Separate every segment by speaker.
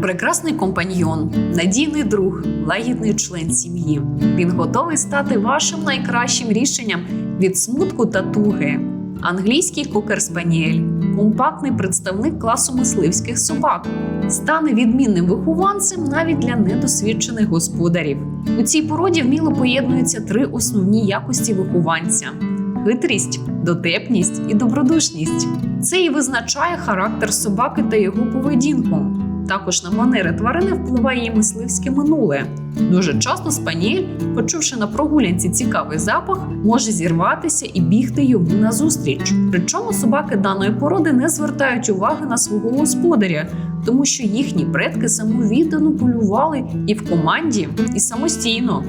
Speaker 1: Прекрасний компаньйон, надійний друг, лагідний член сім'ї. Він готовий стати вашим найкращим рішенням від смутку та туги. Англійський кокер спаніель, компактний представник класу мисливських собак, стане відмінним вихованцем навіть для недосвідчених господарів. У цій породі вміло поєднуються три основні якості вихованця: хитрість, дотепність і добродушність. Це і визначає характер собаки та його поведінку. Також на манери тварини впливає її мисливське минуле. Дуже часто спаніель, почувши на прогулянці цікавий запах, може зірватися і бігти йому назустріч. Причому собаки даної породи не звертають уваги на свого господаря, тому що їхні предки самовіддано полювали і в команді, і самостійно.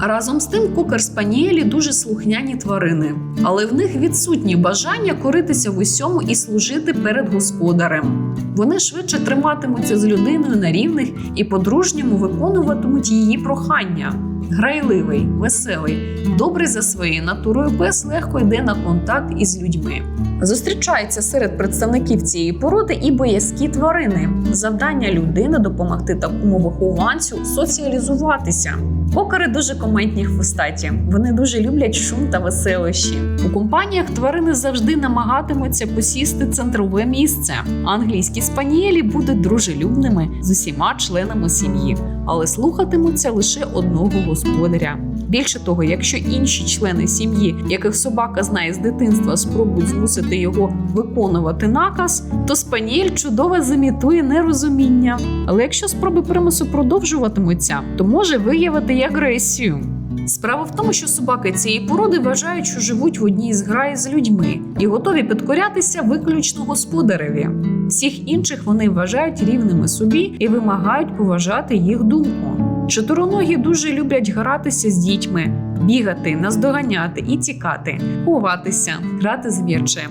Speaker 1: Разом з тим, кокер спаніелі дуже слухняні тварини, але в них відсутні бажання коритися в усьому і служити перед господарем. Вони швидше триматимуться з людиною на рівних і по-дружньому виконуватимуть її прохання. Грайливий, веселий, добрий за своєю натурою пес легко йде на контакт із людьми. Зустрічаються серед представників цієї породи і боязкі тварини. Завдання людини допомогти такому вихованцю соціалізуватися. Кокери дуже коментні хвостаті. Вони дуже люблять шум та веселощі. У компаніях тварини завжди намагатимуться посісти центрове місце. Англійські спанієлі будуть дружелюбними з усіма членами сім'ї, але слухатимуться лише одного господаря. Більше того, якщо інші члени сім'ї, яких собака знає з дитинства, спробують змусити його виконувати наказ, то спаніель чудово замітує нерозуміння. Але якщо спроби примусу продовжуватимуться, то може виявити й агресію. Справа в тому, що собаки цієї породи вважають, що живуть в одній зграї з людьми і готові підкорятися виключно господареві. Всіх інших вони вважають рівними собі і вимагають поважати їх думку. Чотироногі дуже люблять гратися з дітьми, бігати, наздоганяти і тікати, ховатися, грати з м'ячем.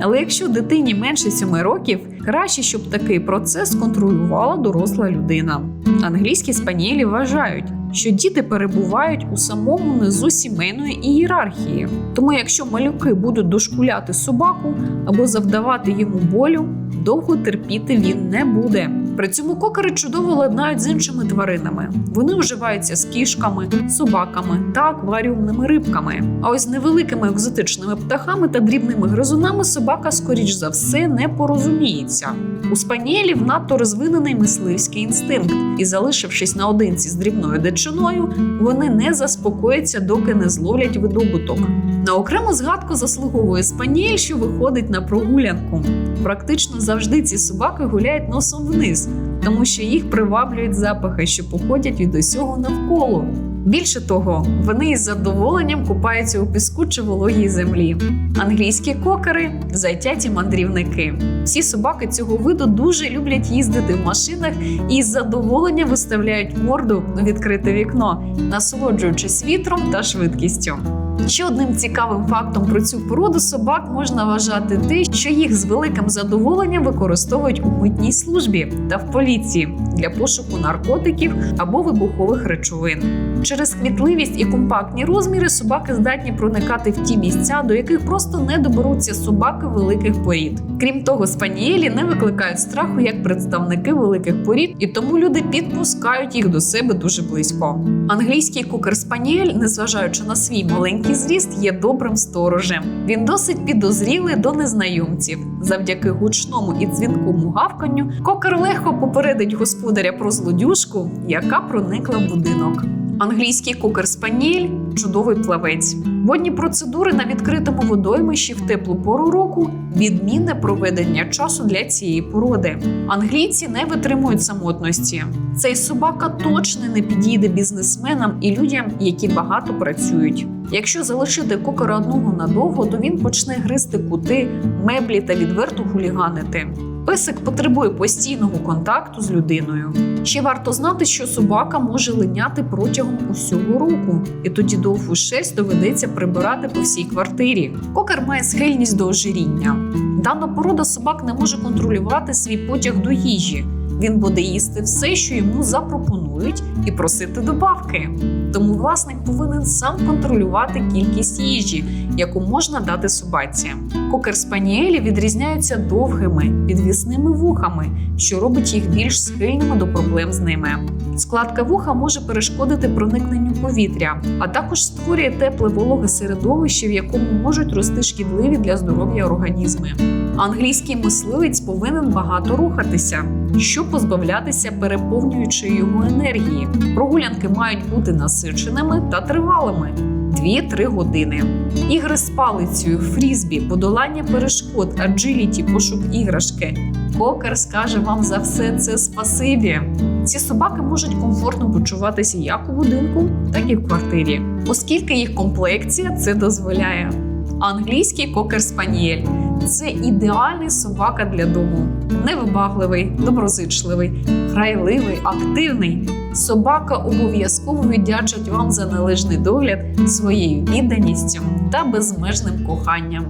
Speaker 1: Але якщо дитині менше 7 років, краще, щоб такий процес контролювала доросла людина. Англійські спаніелі вважають, що діти перебувають у самому низу сімейної ієрархії. Тому, якщо малюки будуть дошкуляти собаку або завдавати йому болю, довго терпіти він не буде. При цьому кокери чудово ладнають з іншими тваринами. Вони вживаються з кішками, собаками та акваріумними рибками. А ось з невеликими екзотичними птахами та дрібними гризунами собака, скоріш за все, не порозуміється. У спаніелів надто розвинений мисливський інстинкт, і, залишившись наодинці з дрібною дичиною, вони не заспокояться, доки не зловлять видобуток. На окрему згадку заслуговує спаніель, що виходить на прогулянку. Практично завжди ці собаки гуляють носом вниз, тому що їх приваблюють запахи, що походять від усього навколо. Більше того, вони із задоволенням купаються у піску чи вологій землі. Англійські кокери затяті мандрівники. Всі собаки цього виду дуже люблять їздити в машинах і з задоволенням виставляють морду у відкрите вікно, насолоджуючись вітром та швидкістю. Ще одним цікавим фактом про цю породу собак можна вважати те, що їх з великим задоволенням використовують у митній службі та в поліції для пошуку наркотиків або вибухових речовин. Через кмітливість і компактні розміри собаки здатні проникати в ті місця, до яких просто не доберуться собаки великих порід. Крім того, спанієлі не викликають страху як представники великих порід, і тому люди підпускають їх до себе дуже близько. Англійський кукер спаніель, незважаючи на свій маленький зріст, є добрим сторожем. Він досить підозрілий до незнайомців. Завдяки гучному і дзвінкому гавканню кокер легко попередить господаря про злодюжку, яка проникла в будинок. Англійський кокер спаніель чудовий плавець. Водні процедури на відкритому водоймищі в теплу пору року відмінне проведення часу для цієї породи. Англійці не витримують самотності. Цей собака точно не підійде бізнесменам і людям, які багато працюють. Якщо залишити кокера одного надовго, то він почне гризти кути, меблі та відверто хуліганити. Песик потребує постійного контакту з людиною. Ще варто знати, що собака може линяти протягом усього року, і тоді довгу шерсть доведеться прибирати по всій квартирі. Кокер має схильність до ожиріння. Дана порода собак не може контролювати свій потяг до їжі. Він буде їсти все, що йому запропонують, і просити добавки. Тому власник повинен сам контролювати кількість їжі, яку можна дати собаці. Кокер спаніелі відрізняються довгими підвісними вухами, що робить їх більш схильними до проблем з ними. Складка вуха може перешкодити проникненню повітря, а також створює тепле вологе середовище, в якому можуть рости шкідливі для здоров'я організми. Англійський мисливець повинен багато рухатися, щоб позбавлятися переповнюючої його енергії. Прогулянки мають бути насиченими та тривалими. 2-3 години. Ігри з палицею, фрізбі, подолання перешкод, аджиліті, пошук іграшки. Кокер скаже вам за все це спасибі. Ці собаки можуть комфортно почуватися як у будинку, так і в квартирі, оскільки їх комплекція це дозволяє. Англійський кокер спанієль це ідеальний собака для дому. Невибагливий, доброзичливий, грайливий, активний. Собака обов'язково віддячить вам за належний догляд своєю відданістю та безмежним коханням.